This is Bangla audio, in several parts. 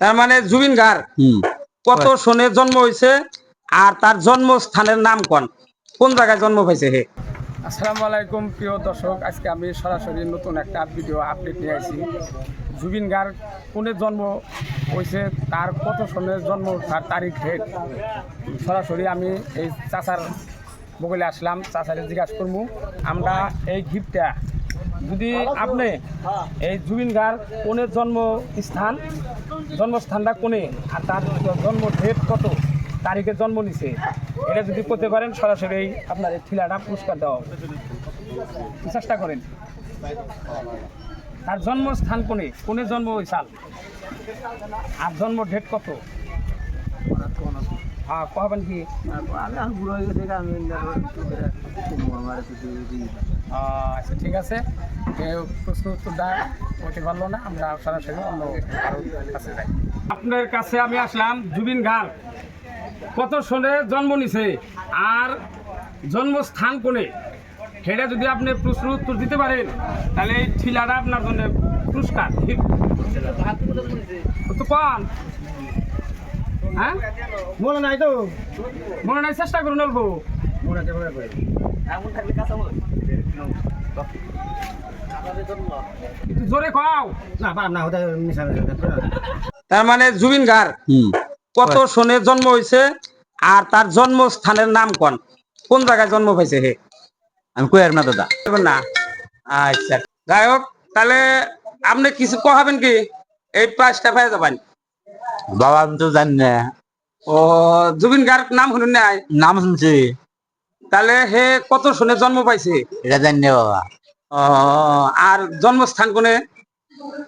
তার মানে জুবিন গার কত সনে জন্ম হয়েছে আর তার জন্মস্থানের নাম কোন? কোন জায়গায় জন্ম পাইছে হে? আসসালামু আলাইকুম প্রিয় দর্শক আজকে আমি সরাসরি নতুন একটা ভিডিও আপডেট নিয়ে আসি। জুবিন গার কোনে জন্ম হয়েছে তার কত সনের জন্ম তার তারিখ ডেট সরাসরি আমি এই চাচার বগলে আসলাম চাচারে জিজ্ঞাসা করব আমরা এই গিফটটা যদি আপনি এই জুবিন গার জন্ম স্থান, জন্মস্থানটা কোনে আর তার জন্ম ডেট কত, তারিখে জন্ম নিছে, এটা যদি করতে পারেন, সরাসরি আপনার এই ঠিলাটা পুরস্কার দেওয়া চেষ্টা করেন। তার জন্মস্থান কোনে কোনে জন্ম ওই সাল আর জন্ম ডেট কত? হ্যাঁ কহবেন কি? আচ্ছা ঠিক আছে। এ প্রশ্ন উত্তরটা করতে পারল না আমরা সরাসরি অন্য কাছে যাই। আপনার কাছে আমি আসলাম জুবিন গার কত সনে জন্ম নিছে আর জন্মস্থান কোনে? সেটা যদি আপনি প্রশ্ন উত্তর দিতে পারেন তাহলে এই ঠিলাটা আপনার জন্য পুরস্কার। তো কন। হ্যাঁ? মনে নাই তো। মনে নাই চেষ্টা করুন অল্প। একটু জোরে খাও না পার না ওটা মিশা তার মানে জুবিন গার কত সনে জন্ম হয়েছে আর তার জন্মস্থানের নাম কোন? কোন জায়গায় জন্ম পাইছে হে? আমি কইয়ার না দাদা। না। আচ্ছা। যাই হোক তাহলে আপনি কিছু কহাবেন কি? এই প্রাইসটা পেয়ে যাবেন। বাবা আমি তো জানি না। ও জুবিন গার নাম শুনুন নাই? নাম শুনছি। তাহলে হে কত শুনে জন্ম পাইছে? এটা জানি বাবা। ও, আর জন্মস্থান কোনে?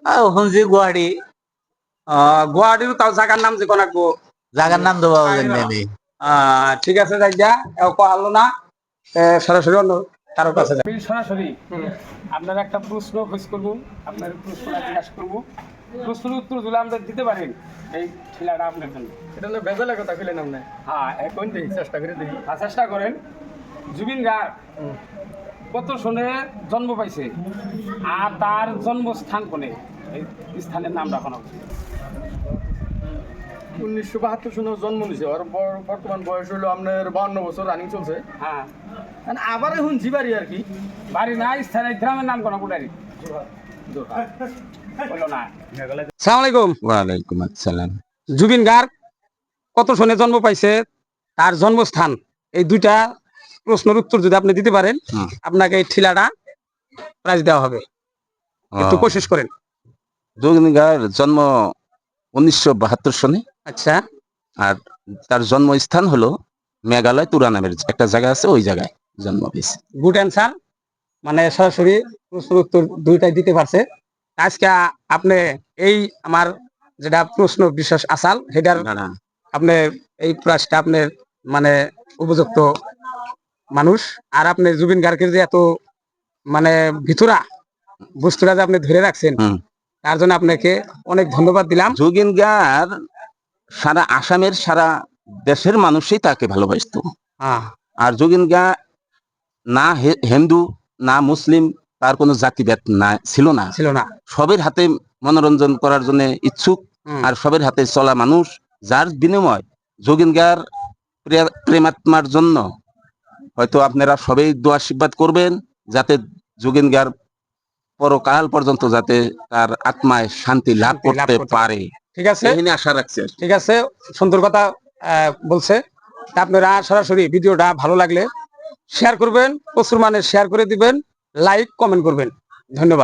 আর শুনছি গুয়াহাটি। গুয়াহাটির তাও জায়গার নাম যে কোন আঁকবো জায়গার নাম জানি আহ, ঠিক আছে কহালো না। সরাসরি অন্য কারও কাছে সরাসরি। আপনার একটা প্রশ্ন খোঁজ করব আপনার প্রশ্নটা জিজ্ঞাসা করব। প্রশ্নের উত্তর আমরা দিতে পারেন এই খেলাটা আপনার জন্য। এটা ভেজালের কথা ফেলে নাম না হ্যাঁ এখন চেষ্টা করে দেখি চেষ্টা করেন। জুবিন গার কত সনে জন্ম পাইছে। আর তার জন্মস্থান কোনে? এই স্থানের নাম রাখানো উনিশশো বাহাত্তর সনে জন্ম নিছে। বর- বর্তমান বয়স হলো আপনার বাউন্ন বছর রানিং চলছে। হ্যাঁ। আর আবার এখন জিবারি আর কি। বাড়ি না স্থানের গ্রামের নাম কোনো কোটারি। বলল সালাম আলাইকুম। ওয়ালাইকুম আসসালাম। জুবিন গার্গ কত সনে জন্ম পাইছে। তার জন্মস্থান এই দুইটা প্রশ্নের উত্তর যদি আপনি দিতে পারেন আপনাকে এই ঠিলাটা প্রাইজ দেওয়া হবে। একটু কোশিশ করেন। যোগিনীগার জন্ম উনিশশো বাহাত্তর সনে। আচ্ছা। আর তার জন্মস্থান হলো মেঘালয় তুরা নামের একটা জায়গা আছে ওই জায়গায় জন্ম হয়েছে গুড অ্যান্সার মানে সরাসরি প্রশ্নের উত্তর দুইটাই দিতে পারছে। আজকে আপনি এই আমার যেটা প্রশ্ন বিশেষ আসাল সেটার আপনি এই প্রাইজটা আপনার মানে উপযুক্ত মানুষ আর আপনি জুবিন গার্গের যে এত মানে ভিতরা বস্তুটা যে আপনি ধরে রাখছেন তার জন্য আপনাকে অনেক ধন্যবাদ দিলাম। যোগিনগার সারা আসামের সারা দেশের মানুষই তাকে ভালোবাসতো। হ্যাঁ। আর যোগিনগা না হিন্দু না মুসলিম তার কোনো জাতিভেদ না ছিল না। ছিল না। সবের হাতে মনোরঞ্জন করার জন্য ইচ্ছুক আর সবের হাতে চলা মানুষ যার বিনিময় যোগিনগার প্রে- প্রেমাত্মার জন্য হয়তো আপনারা সবাই দোয়া আশীর্বাদ করবেন যাতে যোগিনগার পরকাল পর্যন্ত যাতে তার আত্মায় শান্তি লাভ করতে পারে। ঠিক আছে? আশা রাখছি ঠিক আছে? সুন্দর কথা আহ, বলছে। আপনারা সরাসরি ভিডিওটা ভালো লাগলে শেয়ার করবেন প্রচুর মানে শেয়ার করে দিবেন লাইক কমেন্ট করবেন। ধন্যবাদ।